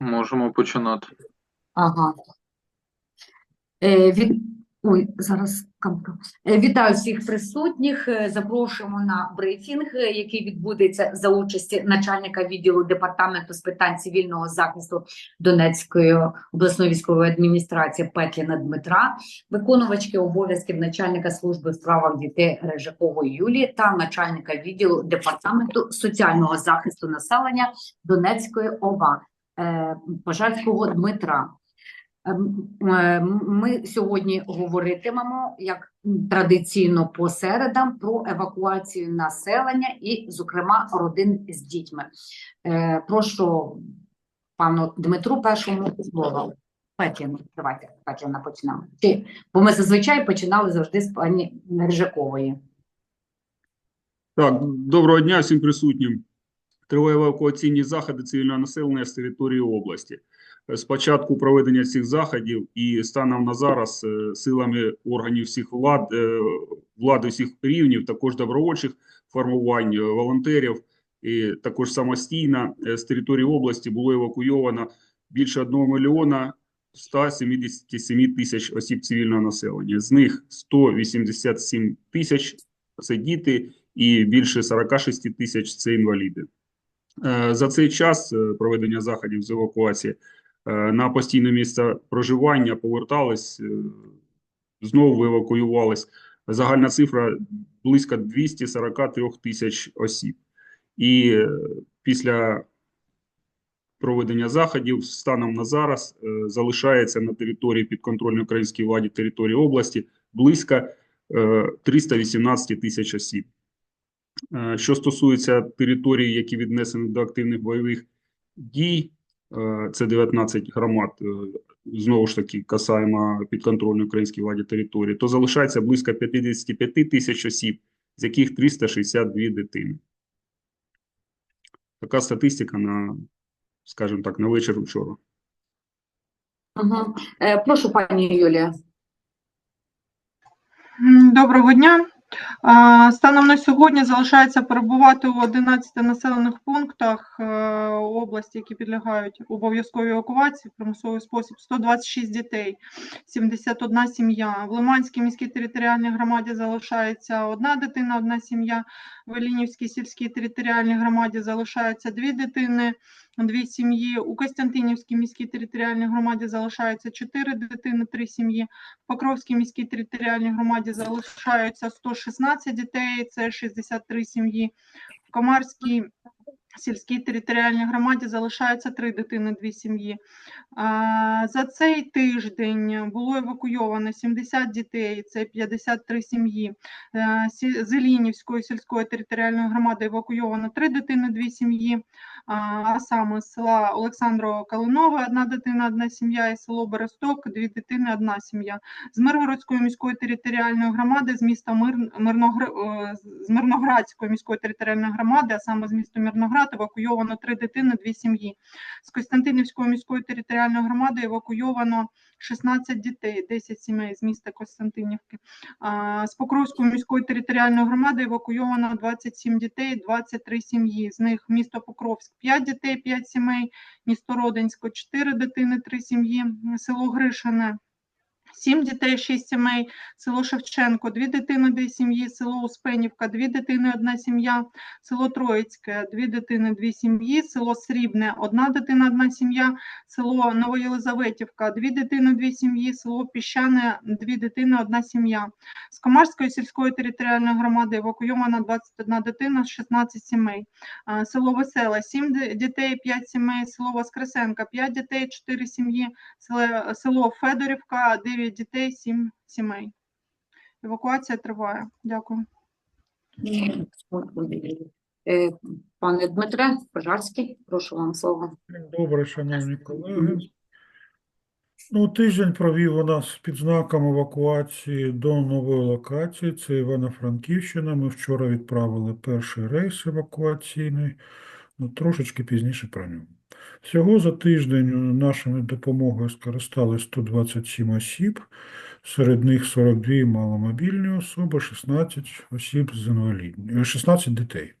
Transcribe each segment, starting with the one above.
Можемо починати. Ага. Е, від... Ой, зараз камеру. Е, Вітаю всіх присутніх. Е, Запрошуємо на брифінг, е, який відбудеться за участі начальника відділу департаменту з питань цивільного захисту Донецької обласної військової адміністрації Петліна Дмитра, виконувачки обов'язків начальника служби справах дітей Режакової Юлії та начальника відділу департаменту соціального захисту населення Донецької ОВА Пожарського Дмитра. Ем, е, Ми сьогодні говоритимемо, як традиційно по середам, про евакуацію населення і, зокрема, родин з дітьми. Е, Прошу пану Дмитру першому слово. Петліну, давайте, Петліна, почнемо. Чи, бо ми зазвичай починали завжди з пані Рижакової. Так, доброго дня всім присутнім. Триває евакуаційні заходи цивільного населення з території області. З початку проведення цих заходів і станом на зараз е, силами органів всіх влад, е, влади всіх рівнів, також добровольчих формувань, е, волонтерів і також самостійно е, з території області було евакуйовано більше 1 мільйона 177 тисяч осіб цивільного населення. З них 187 тисяч – це діти, і більше 46 тисяч – це інваліди. Е, За цей час е, проведення заходів з евакуації е, на постійне місце проживання повертались, знову евакуювались. Загальна цифра близько 243 тисяч осіб. І після проведення заходів станом на зараз залишається на території підконтрольної українській владі території області близько е, 318 тисяч осіб. Е, Що стосується територій, які віднесені до активних бойових дій, е, це 19 громад, е, знову ж таки, касаємо підконтрольної українській владі території, то залишається близько 55 тисяч осіб, з яких 362 дитини. Така статистика на, скажімо так, на вечір вчора. Угу. Е, Прошу, пані Юлія. Доброго дня. Станом на сьогодні залишається перебувати у 11 населених пунктах е, області, які підлягають обов'язковій евакуації в примусовий спосіб, 126 дітей, 71 сім'я. В Лиманській міській територіальній громаді залишається одна дитина, одна сім'я. В Елінівській сільській територіальній громаді залишається дві дитини, дві сім'ї. У Костянтинівській міській територіальній громаді залишається чотири дитини, три сім'ї. В Покровській міській територіальній громаді залишаються 116 дітей, це 63 сім'ї. В Комарській сільській територіальній громаді залишається три дитини, дві сім'ї. За цей тиждень було евакуйовано 70 дітей, це 53 сім'ї. Е, З Ілінівської сільської територіальної громади евакуйовано три дитини, дві сім'ї, а саме з села Олександрово Калинове, одна дитина, одна сім'я, і село Бересток, дві дитини, одна сім'я. З Миргородської міської територіальної громади, з міста Мир, Мирногр... е, з Мирноградської міської територіальної громади, а саме з міста Мирноград, евакуйовано три дитини, дві сім'ї. З Костянтинівської міської територіальної громади евакуйовано 16 дітей, 10 сімей з міста Костянтинівки. З Покровської міської територіальної громади евакуйовано 27 дітей, 23 сім'ї. З них місто Покровськ 5 дітей, 5 сімей, місто Родинсько 4 дитини, 3 сім'ї, село Гришине 7 дітей, 6 сімей, село Шевченко, 2 дитини, 2 сім'ї, село Успенівка, 2 дитини, 1 сім'я, село Троїцьке, 2 дитини, 2 сім'ї, село Срібне, 1 дитина, 1 сім'я, село Новоєлизаветівка, 2 дитини, 2 сім'ї, село Піщане, 2 дитини, 1 сім'я. З Комарської сільської територіальної громади евакуйована 21 дитина, 16 сімей. Село Веселе, 7 дітей, 5 сімей, село Воскресенка, 5 дітей, 4 сім'ї, село Федорівка, 9 дітей, 7 сімей. Евакуація триває. Дякую. Е, Пане Дмитре, Пожарський, прошу вам слово. Добре, шановні колеги. Ну, тиждень провів у нас під знаком евакуації до нової локації. Це Івано-Франківщина. Ми вчора відправили перший рейс евакуаційний, трошечки пізніше про нього. Всього за тиждень нашою допомогою скористали 127 осіб, серед них 42 маломобільні особи, 16 осіб з інвалідністю, 16 дітей.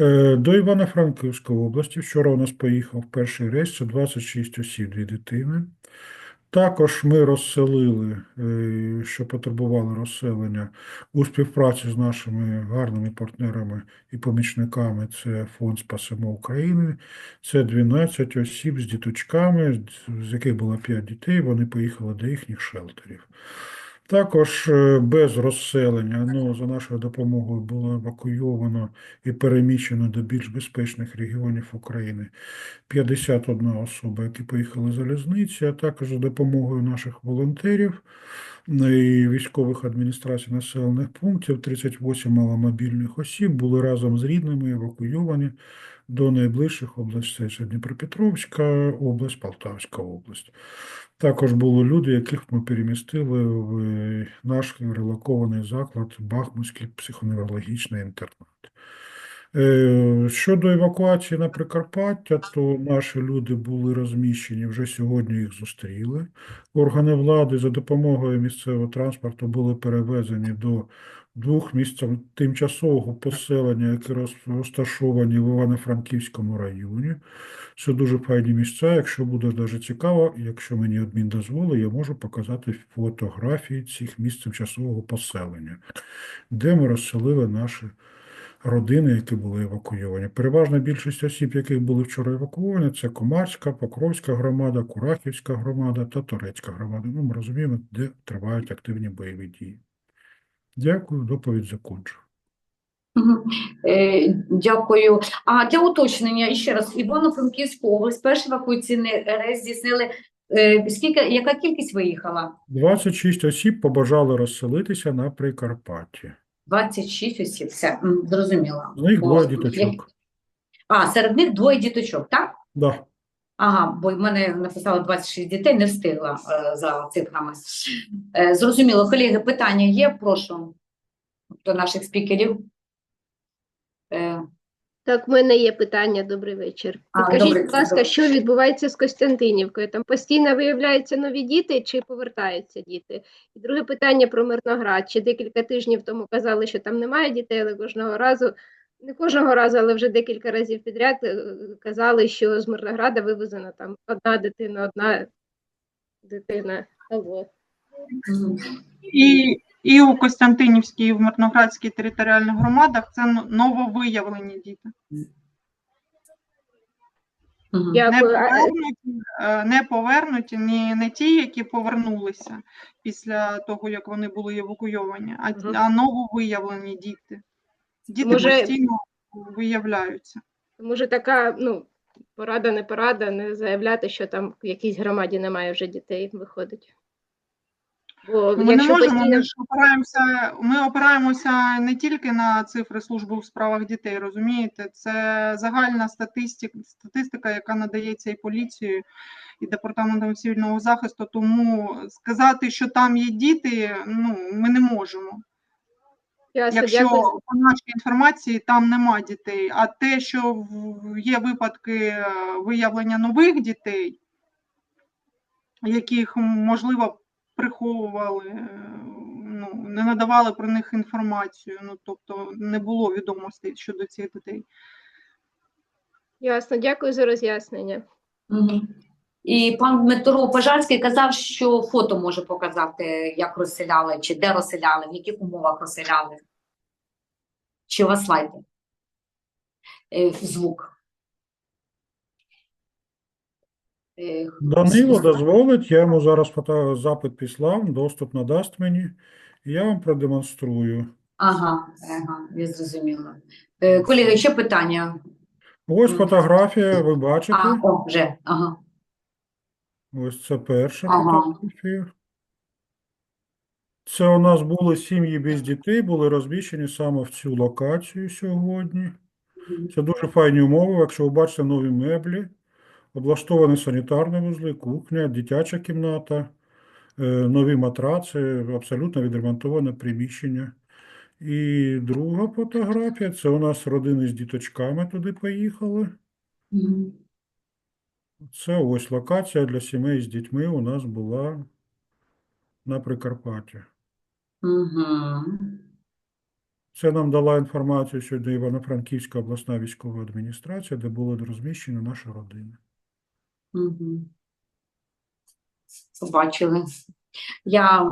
Е, До Івано-Франківської області вчора у нас поїхав перший рейс, це 26 осіб, дві дитини. Також ми розселили, е, що потребували розселення у співпраці з нашими гарними партнерами і помічниками. Це Фонд Спасимо України. Це 12 осіб з діточками, з яких було 5 дітей. Вони поїхали до їхніх шелтерів. Також е, без розселення, ну, за нашою допомогою було евакуйовано і переміщено до більш безпечних регіонів України 51 особа, які поїхали залізниці, а також за допомогою наших волонтерів і військових адміністрацій населених пунктів. 38 маломобільних осіб були разом з рідними евакуйовані до найближчих областей. Це Дніпропетровська область, Полтавська область. Також були люди, яких ми перемістили в наш релокований заклад Бахмутський психоневрологічний інтернат. Е, Щодо евакуації на Прикарпаття, то наші люди були розміщені, вже сьогодні їх зустріли. Органи влади за допомогою місцевого транспорту були перевезені до двох місць тимчасового поселення, які розташовані в Івано-Франківському районі. Це дуже файні місця. Якщо буде дуже цікаво, якщо мені адмін дозволить, я можу показати фотографії цих місць тимчасового поселення, де ми розселили наші родини, які були евакуйовані. Переважна більшість осіб, яких були вчора евакуовані, це Комарська, Покровська громада, Курахівська громада та Турецька громада. Ну, ми розуміємо, де тривають активні бойові дії. Дякую, доповідь закончу. Е, Дякую. А для уточнення ще раз, Івано-Франківську область, перший евакуаційний рейс здійснили. Е, Скільки, яка кількість виїхала? 26 осіб побажали розселитися на Прикарпатті. 26 осіб. Все, зрозуміло. З них двоє діточок. А, серед них двоє діточок, так? Да. Ага, бо в мене написало 26 дітей, не встигла е, за цифрами. Е, зрозуміло. Колеги, питання є? Прошу до наших спікерів. Е, Так, в мене є питання. Добрий вечір. А, Підкажіть, добрий- будь ласка, добрий. що відбувається з Костянтинівкою? Там постійно виявляються нові діти чи повертаються діти? І друге питання про Мирноград. Чи декілька тижнів тому казали, що там немає дітей, але кожного разу, не кожного разу, але вже декілька разів підряд е, казали, що з Мирнограда вивезена там одна дитина, одна дитина. І, і у Костянтинівській, і в Мирноградській територіальних громадах це нововиявлені діти. Не повернуті, е, не повернуті не, не ті, які повернулися після того, як вони були евакуйовані, а, а нововиявлені діти. Діти Може- постійно виявляються. Може, така ну, порада, не порада, не заявляти, що там в якійсь громаді немає вже дітей, виходить. Бо Ми не можемо, постійно ми ж опираємося, ми опираємося не тільки на цифри служби у справах дітей, розумієте? Це загальна статистика, статистика, яка надається і поліцією, і департаментом цивільного захисту. Тому сказати, що там є діти, ну ми не можемо. Якщо по нашій інформації там нема дітей, а те, що є випадки е, виявлення нових дітей, яких можливо приховували, е, ну не надавали про них інформацію. Ну тобто не було відомостей щодо цих дітей. Ясно, дякую за роз'яснення. Мгм. І пан Дмитро Пожарський казав, що фото може показати, як розселяли, чи де розселяли, в яких умовах розселяли. Чи у вас слайди? Е, Звук. Е, Данило дозволить, я йому зараз запит післав, доступ надасть мені, і я вам продемонструю. Ага, ага, я зрозуміла. Е, Колеги, ще питання? Ось фотографія, ви бачите. А, о, вже, ага. Ось це перша Ага. фотографія. Це у нас були сім'ї без дітей, були розміщені саме в цю локацію сьогодні. Це дуже файні умови, якщо ви бачите нові меблі, облаштовані санітарні вузли, кухня, дитяча кімната, е, нові матраци, абсолютно відремонтоване приміщення. І друга фотографія це у нас родини з діточками туди поїхали. Це ось локація для сімей з дітьми у нас була на Прикарпатті. Це нам дала інформацію сьогодні Івано-Франківська обласна військова адміністрація, де були розміщені наші родини. Побачили. Я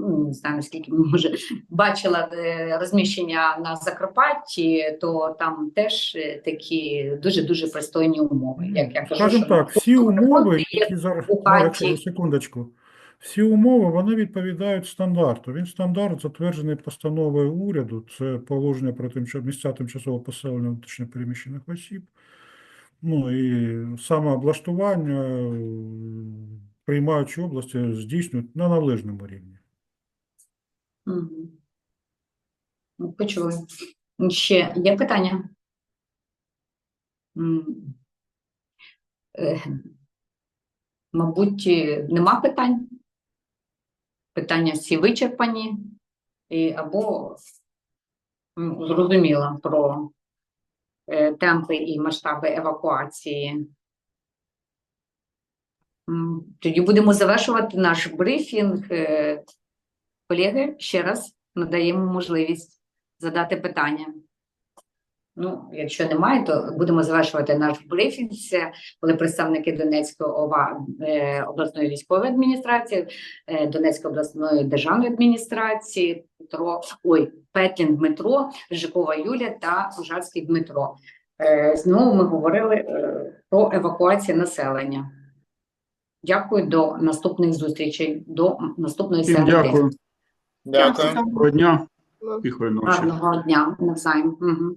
ну, не знаю, наскільки може бачила е, розміщення на Закарпатті, то там теж е, такі дуже-дуже пристойні умови. Як я кажу, Скажімо так, всі умови, які зараз, на секундочку, всі умови, вони відповідають стандарту. Він стандарт затверджений постановою уряду, це положення про тим, що місця тимчасового поселення внутрішньопереміщених осіб. Ну і саме облаштування е, приймаючі області здійснюють на належному рівні. Ну, Почули. Ще є питання? Е, Мабуть, е, нема питань? Питання всі вичерпані, і, або зрозуміла про е, темпи і масштаби евакуації. Тоді будемо завершувати наш брифінг. Е, Колеги, ще раз надаємо можливість задати питання. Ну, якщо немає, то будемо завершувати наш брифінг. Це були представники Донецької е, обласної військової адміністрації, е, Донецької обласної державної адміністрації, Дмитро, ой, Петлін Дмитро, Жикова Юлія та Пожарський Дмитро. Знову ми говорили про евакуацію населення. Дякую до наступних зустрічей, до наступної Всім середи. дякую. Дякую. Доброго дня. Тихої ночі. Гарного дня навзаєм. Угу.